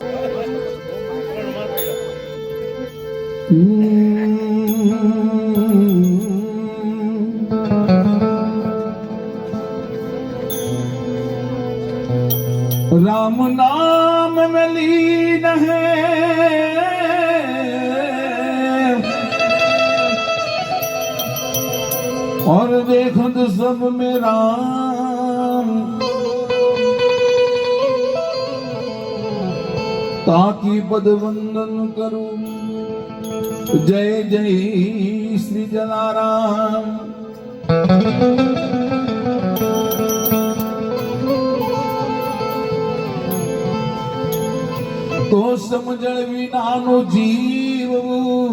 राम તાકી પદ વંદન કરું. જય જય શ્રી જલારામ. તો સમજણ વિનાનો જીવવું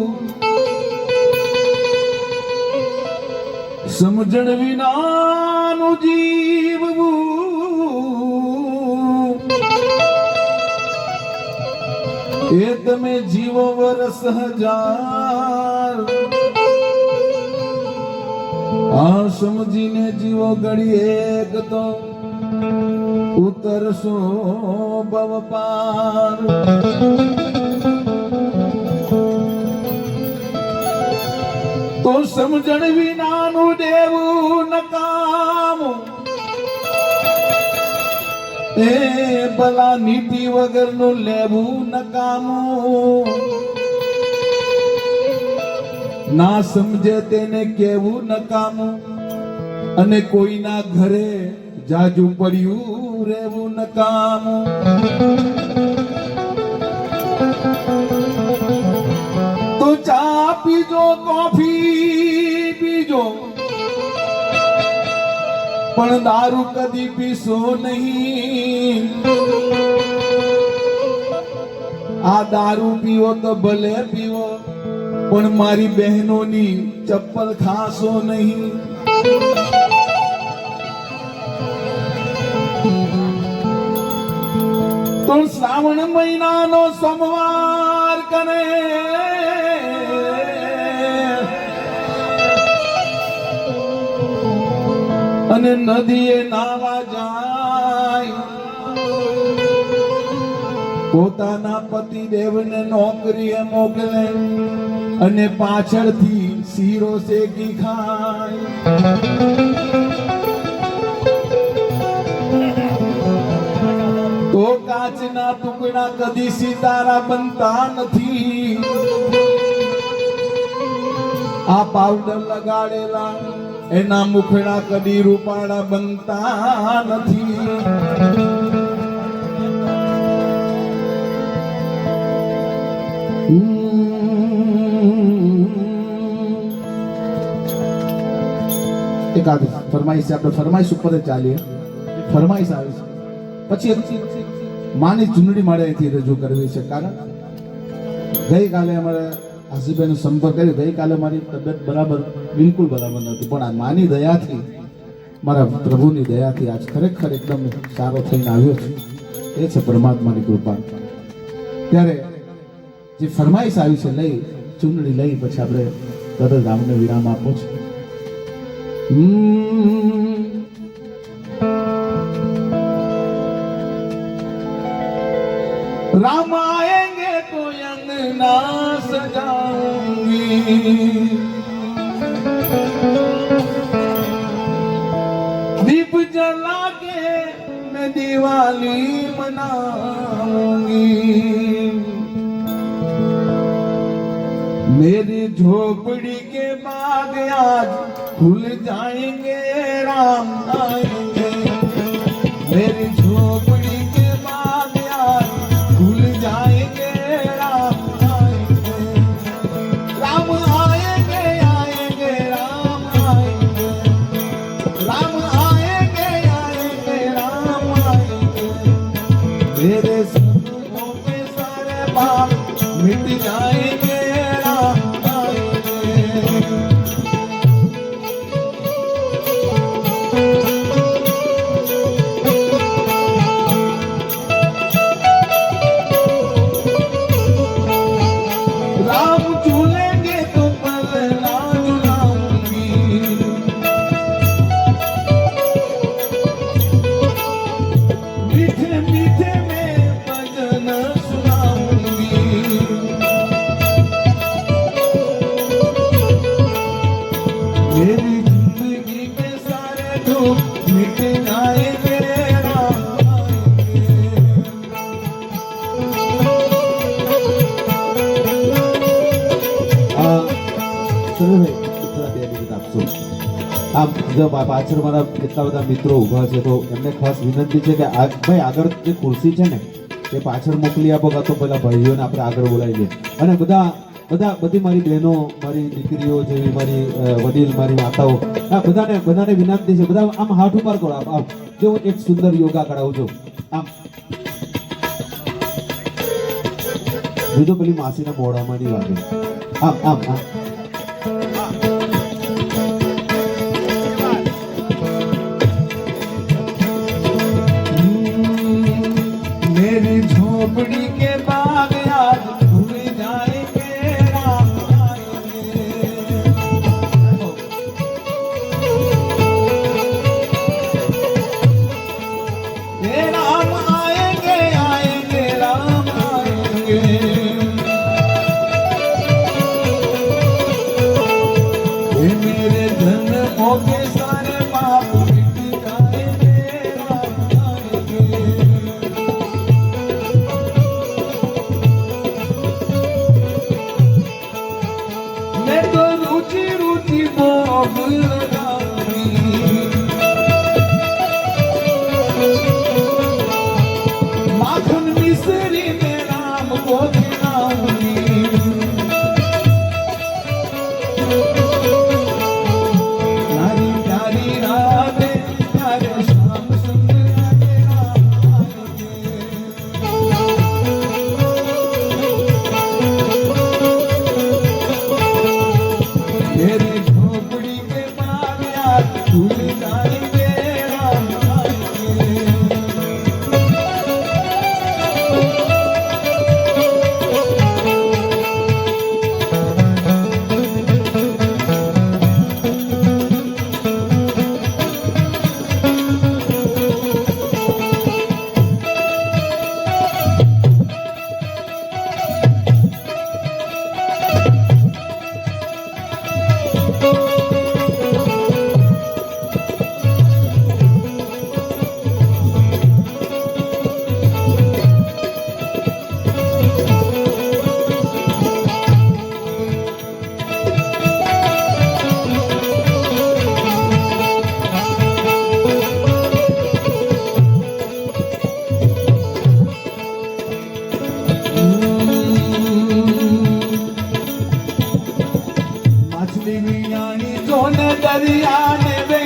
સમજણ વિનાનું જીવ એ તમે જીવો વરસ હજાર આ સમજીને જીવો ઘડી એક તો ઉતરશો ભવ પાર. તો સમજણ વિનાનું દેવું નકામું એ ભલા નીતિ વગરનું લેવું નકામું. ના સમજે તેને કેવું નકામું. અને કોઈના ઘરે જાજુ પડ્યું રેવું નકામું. તો ચા પીજો, કોફી પણ દારૂ કદી પીશો નહીં. આ દારૂ પીવો તો ભલે પીવો, પણ મારી બહેનોની ચપ્પલ ખાશો નહીં. તો શ્રાવણ મહિનાનો સોમવાર અને નદીએ નાવા જાય. પોતાના પતિ દેવને નોકરીએ મોકલે અને પાછળથી શીરો શેકી ખાય. તો કાચના ટુકડા કદી સિતારા બનતા નથી. આ પાવડર લગાડેલા એના મુખડા કદી રૂપાળા બનતા નથી. એકાદ ફરમાઈશ આપણે ફરમાઈશ ઉપર જ ચાલીએ. ફરમાઈશ આવે છે. પછી માની ચૂંટણી મળે અહીંથી રજૂ કરવી છે. કારણ ગઈકાલે અમારે આસીબેન સંપર્ક કર્યો. ગઈકાલે મારી તબિયત બરાબર બિલકુલ બરાબર નહોતું પણ આ માની દયાથી, મારા પ્રભુની દયાથી આજ ખરેખર એકદમ સારો થઈને આવ્યો છે. એ છે પરમાત્માની કૃપા. ત્યારે જે ફરમાઈશ આવી છે, લઈ, ચૂંટણી લઈ, પછી આપણે તરત આમને વિરામ આપો છો. રામાયણ તો ના સજાઉંગી मैं दिवाली मनाऊंगी मेरी झोपड़ी के बाद आज खुल जाएंगे राम விட்டு நாய் આમ પાછળ મારા કેટલા બધા મિત્રો ઊભા છે, તો એમને ખાસ વિનંતી છે કે ભાઈ આગળ જે ખુરશી છે ને, એ પાછળ મોકલી આપો કાં તો પેલા ભાઈઓને આપણે આગળ બોલાવી દઈએ અને બધા બધા, બધી મારી બહેનો, મારી દીકરીઓ જેવી મારી વડીલ, મારી માતાઓ, આ બધાને બધાને વિનંતી છે. બધા આમ હાથ ઉપર કરો આમ. જો એક સુંદર યોગા કરાવું છું. આમ. જો પેલી માસીના મોઢામાં નહીં વાગે આમ આમ આમ. વિયાણી જોને દરિયાને વે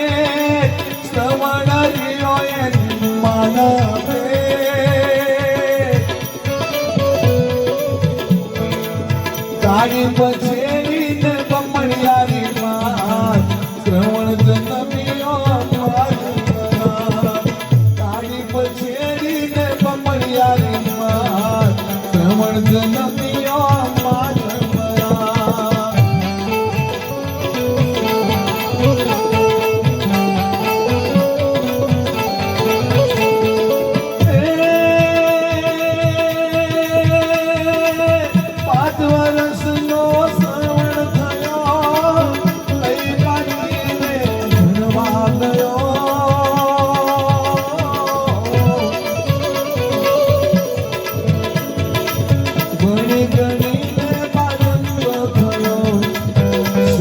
શ્રવણ રહ્યો એની માનવે. પછેરી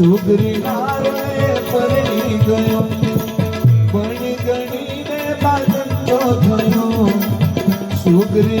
સુગરી પરણી ગયો. ભણી ગણીને બાળકો થયો. સુગરી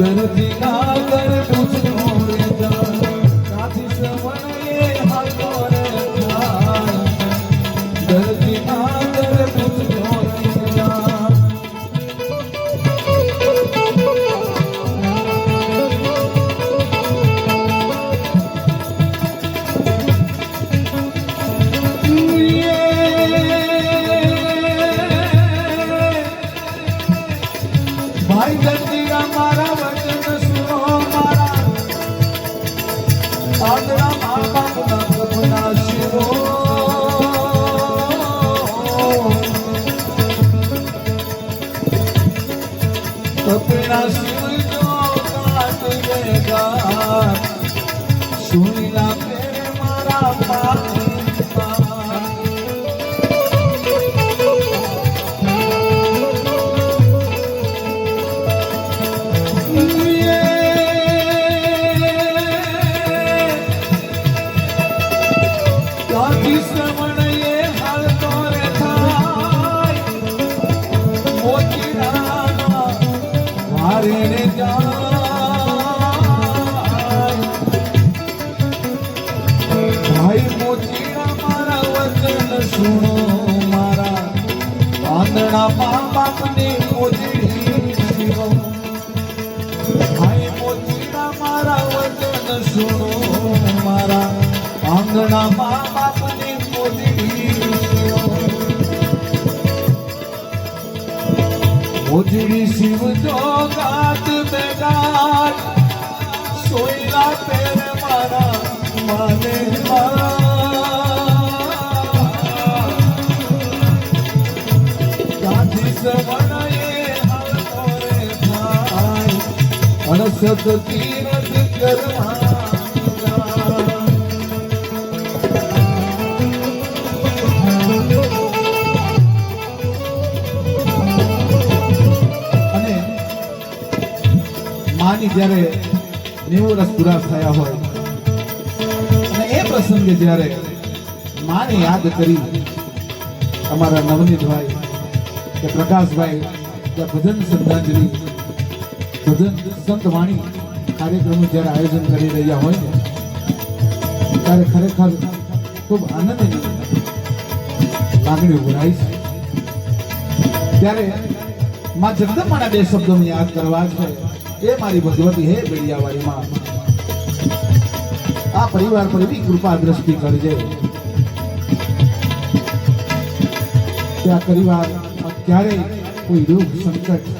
दर्द દિયા મારા વચન સુનો મારા. સાધના મા બાપ ના શિવો કપિણા શિવ આંગણા મા બાપને મોજડી શિવ જો ગાત બેગાત સોયલા પેરે મારા માને ગાંધી સવાર અને માની જ્યારે નેવું વર્ષ પૂરા થયા હોય, અને એ પ્રસંગે જ્યારે માને યાદ કરી અમારા નવનીતભાઈ, કે પ્રકાશભાઈ, કે ભજન શ્રદ્ધાંજલિ ભજન સંત વાણી કાર્યક્રમનું જ્યારે આયોજન કરી રહ્યા હોય ને, ત્યારે ખરેખર ખૂબ આનંદની લાગણી ઉભરાય છે. ત્યારે માં જગદંબાના બે શબ્દોને યાદ કરવા છે. એ મારી ભગવતી હે બેડિયાવાળી માં આ પરિવાર પર એવી કૃપા દ્રષ્ટિ કરજે. ત્યાં પરિવાર ક્યારેય કોઈ દુઃખ સંકટ